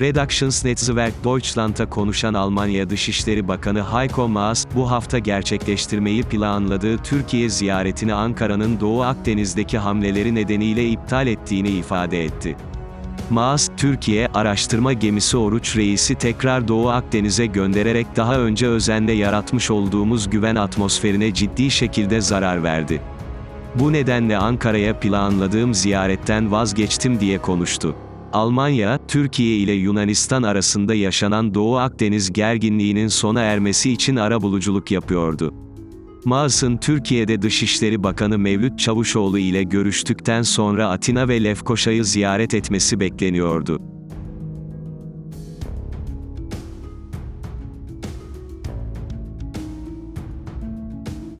Redaktionsnetzwerk Deutschland'a konuşan Almanya Dışişleri Bakanı Heiko Maas, bu hafta gerçekleştirmeyi planladığı Türkiye ziyaretini Ankara'nın Doğu Akdeniz'deki hamleleri nedeniyle iptal ettiğini ifade etti. Maas, Türkiye, araştırma gemisi Oruç Reis'i tekrar Doğu Akdeniz'e göndererek daha önce özende yaratmış olduğumuz güven atmosferine ciddi şekilde zarar verdi. Bu nedenle Ankara'ya planladığım ziyaretten vazgeçtim diye konuştu. Almanya, Türkiye ile Yunanistan arasında yaşanan Doğu Akdeniz gerginliğinin sona ermesi için arabuluculuk yapıyordu. Maas'ın Türkiye'de Dışişleri Bakanı Mevlüt Çavuşoğlu ile görüştükten sonra Atina ve Lefkoşa'yı ziyaret etmesi bekleniyordu.